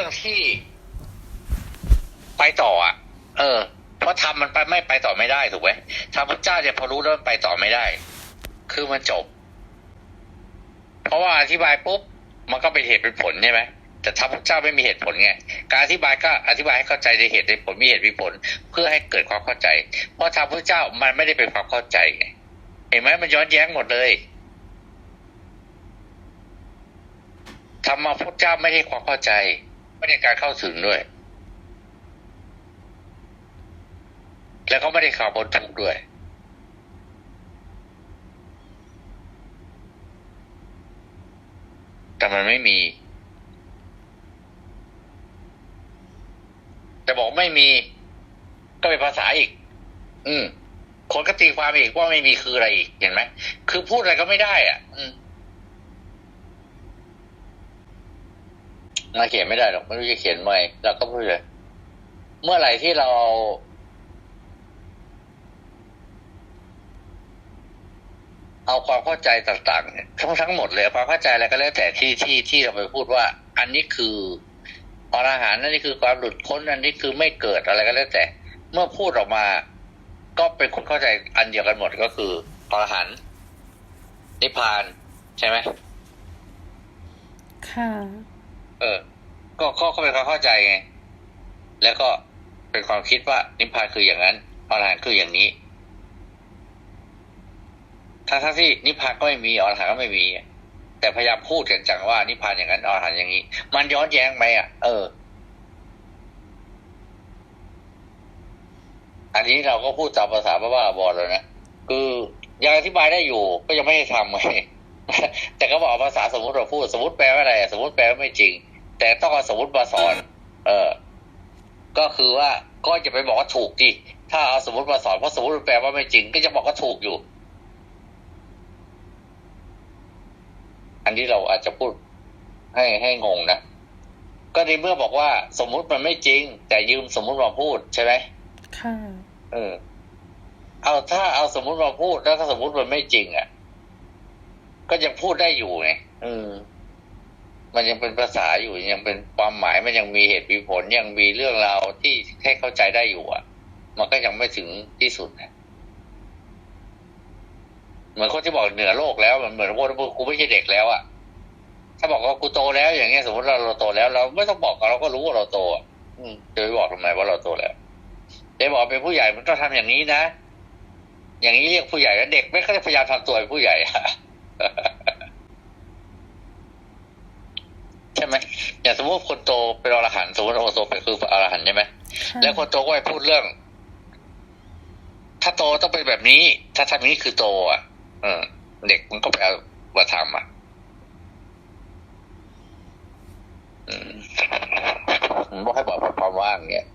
รื่องที่ไปต่ออะ เออ เพราะทำมันไปไม่ไปต่อไม่ได้ถูกไหมทำพระเจ้าจะพอรู้แล้วมันไปต่อไม่ได้ คือมันจบ เพราะว่าอธิบายปุ๊บมันก็เป็นเหตุเป็นผลใช่ไหมแต่ทำพระเจ้าไม่มีเหตุผลไง การอธิบายก็อธิบายให้เข้าใจในเหตุในผลมีเหตุมีผล เพื่อให้เกิดความเข้าใจ เพราะทำพระเจ้ามันไม่ได้เป็นความเข้าใจไงเห็นไหมมันย้อนแย้งหมดเลยธรรมะพุทธเจ้าไม่ได้ความเข้าใจ ไม่ได้การเข้าถึงด้วย แล้วก็ไม่ได้ข่าวบนทุกด้วย แต่มันไม่มี แต่บอกไม่มี ก็เป็นภาษาอีก อืมคนก็ตีความอีกว่าไม่มีคืออะไรอีกเห็นไหมคือพูดอะไรก็ไม่ได้ อะ อืม มาเขียนไม่ได้หรอกไม่รู้จะเขียนเมื่อไรเราก็พูดเลยเมื่อไหร่ที่เราเอาความเข้าใจต่างๆทั้งทั้งหมดเลยความเข้าใจอะไรก็แล้วแต่ที่ที่ที่เราไปพูดว่า อันนี้คืออรหันต์อันนี้คือความหลุดพ้นอันนี้คือไม่เกิดอะไรก็แล้วแต่ เมื่อพูดออกมา ก็เป็นคนเข้าใจอันเดียวกันหมดก็คืออรหันต์นิพพานใช่ไหมค่ะ เออ ก็ก็ก็เป็นความเข้าใจไง แล้วก็เป็นความคิดว่านิพพานคืออย่างนั้นอรหันต์คืออย่างนี้ทั้งทั้งที่นิพพานก็ไม่มีอรหันต์ก็ไม่มี แต่พยายามพูดกันจังว่านิพพานอย่างนั้นอรหันต์อย่างนี้ มันย้อนแย้งไหมอะ เออ อันนี้เราก็พูดตามภาษาบ้าๆบอๆเลยนะ คือยังอธิบายได้อยู่ ก็ยังไม่ได้ทำไงแต่ก็บอกภาษาสมมติเราพูดสมมติแปลว่าอะไร สมมติแปลว่าไม่จริง แต่ต้องเอาสมมติมาสอน เออ ก็คือว่าก็จะไปบอกว่าถูกดิถ้าเอาสมมติมาสอนเพราะสมมติมันแปลว่าไม่จริง ก็จะบอกว่าถูกอยู่ อันนี้เราอาจจะพูดให้ให้งงนะก็ในเมื่อบอกว่าสมมุติมันไม่จริง แต่ยืมสมมุติมาพูดใช่ไหมค่ะเออ เอาถ้าเอาสมมุติมาพูดแล้วถ้าสมมุติมันไม่จริงอะ ก็ยังพูดได้อยู่ไงเออ มันยังเป็นภาษาอยู่ยังเป็นความหมายมันยังมีเหตุมีผลยังมีเรื่องราวที่ให้เข้าใจได้อยู่อะ มันก็ยังไม่ถึงที่สุดนะเหมือนคนที่บอกเหนือโลกแล้วมันเหมือนว่ากูไม่ใช่เด็กแล้วอะถ้าบอกว่ากูโตแล้วอย่างเงี้ยสมมติเราเราโตแล้ว เราไม่ต้องบอกเราก็รู้ว่าเราโตอืมจะไปบอกทำไมว่าเราโตแล้วจะบอกเป็นผู้ใหญ่มันต้องทำอย่างนี้นะอย่างนี้เรียกผู้ใหญ่แล้วเด็กไม่ก็จะพยายามทำตัวเป็นผู้ใหญ่อะ ใช่ไหม อย่างสมมติคนโตเป็นอรหันต์สมมติคนโตเป็นคืออรหันต์ใช่ไหมค่ะแล้วคนโตก็ไปพูดเรื่อง ถ้าโตต้องเป็นแบบนี้ ถ้าทำอย่างนี้คือโต อะ เออ เด็กมันก็ไปเอามาทำอะอืมผมบอกให้บอกความว่างเนี่ย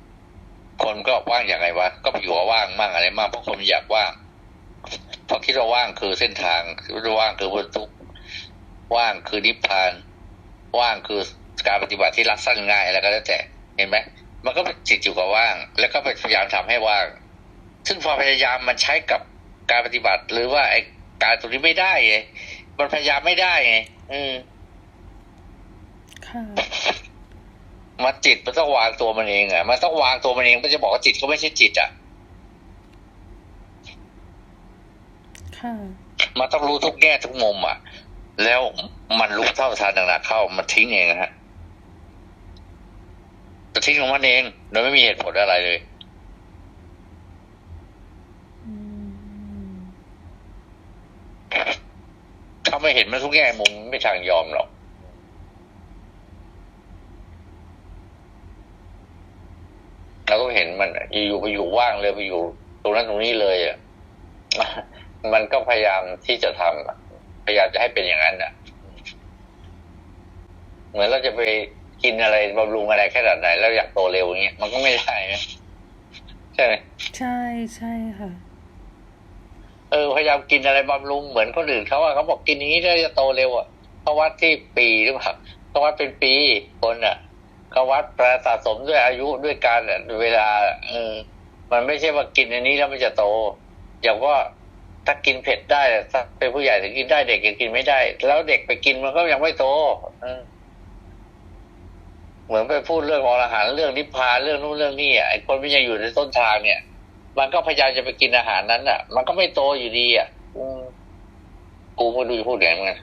คนก็ว่างอย่างไรวะ ก็ไปอยู่ว่าว่างมั่งอะไรมั่งเพราะคนอยากว่างเพราะคิดว่าว่างคือเส้นทางคิดว่าว่างคือบนทุกข์ว่างคือนิพพาน ว่างคือ การปฏิบัติที่รักสั้นง่ายอะไรก็แล้วแต่เห็นไหมมันก็เป็นจิตอยู่กับว่าง แล้วก็พยายามทำให้ว่าง ซึ่งความพยายามมันใช้กับการปฏิบัติ หรือว่าไอ้การตรงนี้ไม่ได้ไงมันพยายามไม่ได้ไงอืมค่ะมันจิตมันต้องวางตัวมันเองอะมันต้องวางตัวมันเองมันจะบอกว่าจิตก็ไม่ใช่จิตอะค่ะมันต้องรู้ทุกแง่ทุกมุมอะ แล้วมันรู้เท่าทานหนักๆเข้า มันทิ้งเองนะฮะจะ ทิ้งของมันเอง โดยไม่มีเหตุผลอะไรเลยอืมถ้าไม่เห็นมันทุกแง่มุมไม่ทางยอมหรอกเราก็เห็นมันอยู่ไปอยู่ว่างเลยไปอยู่ ตรงนั้นตรงนี้เลยอะมันก็พยายามที่จะทำพยายามจะให้เป็นอย่างนั้นอะ เหมือนเราจะไป กินอะไรบำรุงอะไรแค่ไหนไหนแล้วอยากโตเร็วอย่างเงี้ยมันก็ไม่ได้นะใช่ไหมใช่ใช่ค่ะ เออพยายามกินอะไรบำรุงเหมือนคนอื่นเขาอะเขาบอกกินอย่างนี้แล้วจะโตเร็วอะเขาวัดที่ปีหรือเปล่าเขาวัดเป็นปีคนอะเขาวัดประสะสมด้วยอายุด้วยการอะด้วยเวลาเออมันไม่ใช่ว่ากินอันนี้แล้วมันจะโต อย่างว่าถ้ากินเผ็ดได้ถ้าเป็นผู้ใหญ่ถึงกินได้เด็กยังกินไม่ได้ แล้วเด็กไปกินมันก็ยังไม่โต เหมือนไปพูดเรื่องอรหันเรื่องนิพพานเรื่องนู้นเรื่องนี้อะไอ้คนที่ยังอยู่ในต้นทางเนี่ย มันก็พยายามจะไปกินอาหารนั้นอะ มันก็ไม่โตอยู่ดีอะกูไม่รู้จะพูดไงเหมือน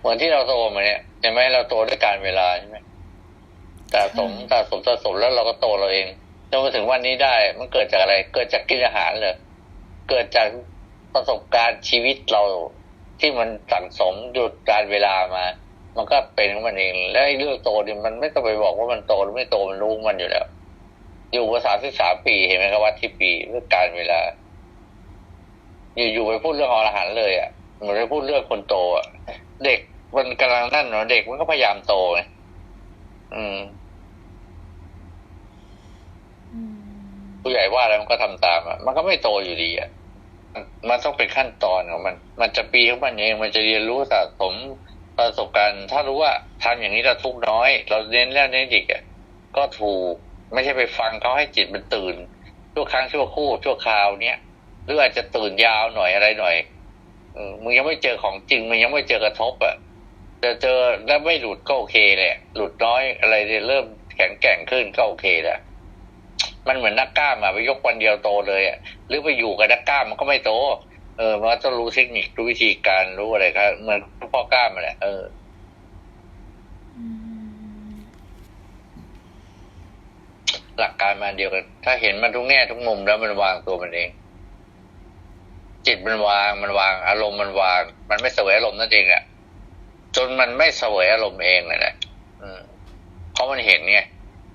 เหมือนที่เราโตมาเนี่ยใช่ไหมเราโตด้วยการเวลาใช่ไหมแต่สมแต่สมแต่สมแล้วเราก็โตเราเอง จนมาถึงวันนี้ได้ มันเกิดจากอะไร เกิดจากกินอาหารเลยเกิดจากประสบการณ์ชีวิตเราที่มันสั่งสมหยุดการเวลามา มันก็เป็นของมันเอง และเรื่องโตเนี่ยมันไม่ต้องไปบอกว่ามันโตหรือไม่โตมันรู้มันอยู่แล้ว อยู่มาสามสิบสามปีเห็นไหมครับว่าที่ปีเรื่องการเวลา อยู่ๆไปพูดเรื่องอรหันเลยอะเหมือนไปพูดเรื่องคนโตอะเด็กมันกำลังนั่นเนาะเด็กมันก็พยายามโตไงอืม อืม ผู้ใหญ่ ว่าอะไรมันก็ทำตามอะมันก็ไม่โตอยู่ดีอะมันต้องเป็นขั้นตอนของมัน มันจะปีของมันเอง มันจะเรียนรู้สะสมประสบการณ์ ถ้ารู้ว่าทำอย่างนี้เราทุกน้อย เราเน้นแล้วเน้นอีกอะก็ถูกไม่ใช่ไปฟังเขาให้จิตมันตื่นชั่วครั้งชั่วครู่ชั่วคราวเนี้ยหรืออาจจะตื่นยาวหน่อยอะไรหน่อยอมึงยังไม่เจอของจริงมึงยังไม่เจอกระทบอะจะเจอแล้วไม่หลุดก็โอเคแหละหลุดน้อยอะไรเนี่ยเริ่มแข็งแกร่งขึ้นก็โอเคแหละ มันเหมือนนักกล้ามอะไปยกวันเดียวโตเลยอะหรือไปอยู่กับนักกล้ามมันก็ไม่โต เออมันก็ต้องรู้เทคนิครู้วิธีการรู้อะไรครับเหมือนพ่อกล้ามมาแหละเอออืมหลักการมันเดียวกัน ถ้าเห็นมันทุกแง่ทุกมุมแล้วมันวางตัวมันเอง จิตมันวางมันวาง อารมณ์มันวาง มันไม่เสวยอารมณ์นั่นเองอะจนมันไม่เสวยอารมณ์เองเลยแหละอืมเพราะมันเห็นไง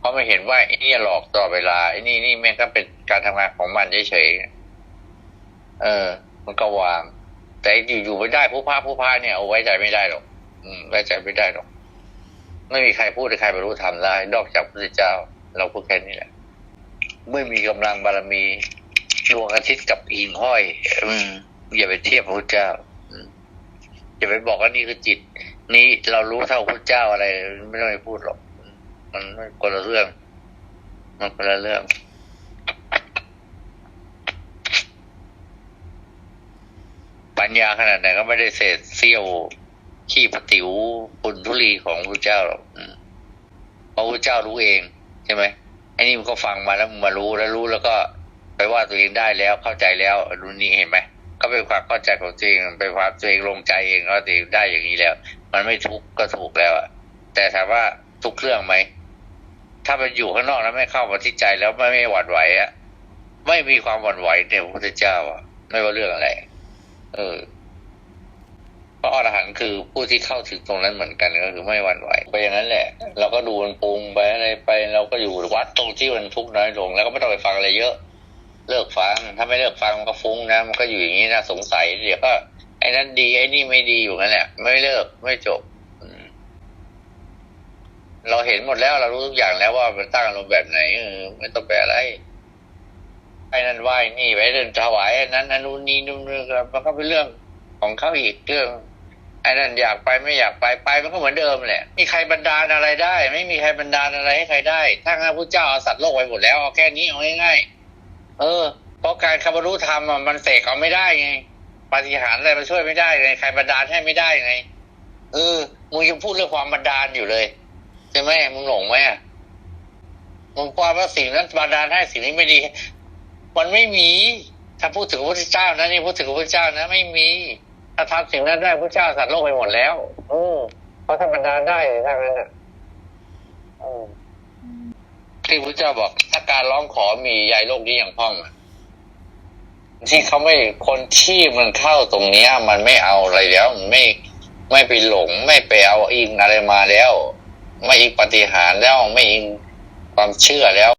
เพราะมันเห็นว่าไอ้นี่หลอกตลอดเวลาไอ้นี่นี่แม่งก็เป็นการทำงานของมันเฉยๆเออ มันก็วาง แต่อยู่ๆไม่ได้ผู้พาผู้พาเนี่ยเอาไว้ใจไม่ได้หรอกอืมไว้ใจไม่ได้หรอกไม่มีใครพูดหรือใครบรรลุธรรมได้นอกจากพระพุทธเจ้า เราพูดแค่นี้แหละไม่มีกำลังบารมีดวงอาทิตย์กับหิ่งห้อย อืมอย่าไปเทียบพระพุทธเจ้าอืมอย่าไปบอกว่านี่คือจิต นี้เรารู้เท่าพระพุทธเจ้าอะไร ไม่ต้องไปพูดหรอกอื มันมันคนละเรื่อง มันคนละเรื่อง ปัญญาขนาดไหนก็ไม่ได้เศษเสี้ยวขี้ปติ๋วปุนทุลีของพระเจ้าหรอกพระพระเจ้ารู้เองใช่ไหมไอ้นี่มันก็ฟังมาแล้วมึงมารู้แล้วรู้แล้วก็ไปว่าตัวเองได้แล้วเข้าใจแล้วรู้นี่เห็นไหมก็เป็นความเข้าใจของตัวเองเป็นความตัวเองลงใจเองว่าตัวเองได้อย่างนี้แล้ว มันไม่ทุกข์ก็ถูกแล้วอะแต่ถามว่าทุกเรื่องไหม ถ้ามันอยู่ข้างนอกแล้วไม่เข้ามาที่ใจแล้วไม่ไม่หวั่นไหวอะไม่มีความหวั่นไหวในพระพุทธเจ้าอะไม่ว่าเรื่องอะไร เออพระอรหันต์คือผู้ที่เข้าถึงตรงนั้นเหมือนกันก็คือไม่หวั่นไหวไปอย่างนั้นแหละ เราก็ดูมันปรุงไปอะไรไป เราก็อยู่วัดตรงที่มันทุกข์น้อยลง แล้วก็ไม่ต้องไปฟังอะไรเยอะ เลิกฟังถ้าไม่เลิกฟังมันก็ฟุ้งนะมันก็อยู่อย่างนี้นะสงสัยเดี๋ยวก็ไอ้นั้นดีไอ้นี่ไม่ดีอยู่นั่นแหละไม่เลิกไม่จบ เราเห็นหมดแล้วเรารู้ทุกอย่างแล้วว่ามันตั้งอารมณ์แบบไหนเออไม่ต้องไปอะไรไอ้นั่นไหวนี่ไปเดินถวายอ้นั้นอันนู้นนี่นู่นนี่มันก็เป็นเรื่องของเขาอีกเรื่องไอ้นั่นอยากไปไม่อยากไปไปมันก็เหมือนเดิมแหละมีใครบันดาลอะไรได้ ไม่มีใครบันดาลอะไรให้ใครได้ถ้าพระพุทธเจ้าเอาสัตว์โลกไปหมดแล้วเอาแค่นี้เอาง่ายๆเออ เพราะการคำรรลุธรรมมันเสกเอาไม่ได้ไงปาฏิหาริย์อะไรมันช่วยไม่ได้ไงใครบันดาลให้ไม่ได้ไงเออมึงยังพูดเรื่องความบันดาลอยู่เลย ใช่ไหมมึงหลงไหมอะมึงความว่าสิ่งนั้นบันดาลให้สิ่งนี้ไม่ดี มันไม่มี ถ้าพูดถึงพระพุทธเจ้านะนี่พูดถึงพระพุทธเจ้านะไม่มี ถ้าทำสิ่งนั้นได้พระเจ้าสัตว์โลกไปหมดแล้วเออเพราะถ้าบรรดาได้ถ้างั้นอะอที่พระเจ้าบอก ถ้าการร้องขอมียายโลกนี้อย่างพ้องอะที่เขาไม่คนที่มันเข้าตรงเนี้ย มันไม่เอาอะไรแล้วมันไม่ไม่ไปหลงไม่ไปเอาอิงอะไรมาแล้ว ไม่อิงปฏิหารแล้วไม่อิงความเชื่อแล้ว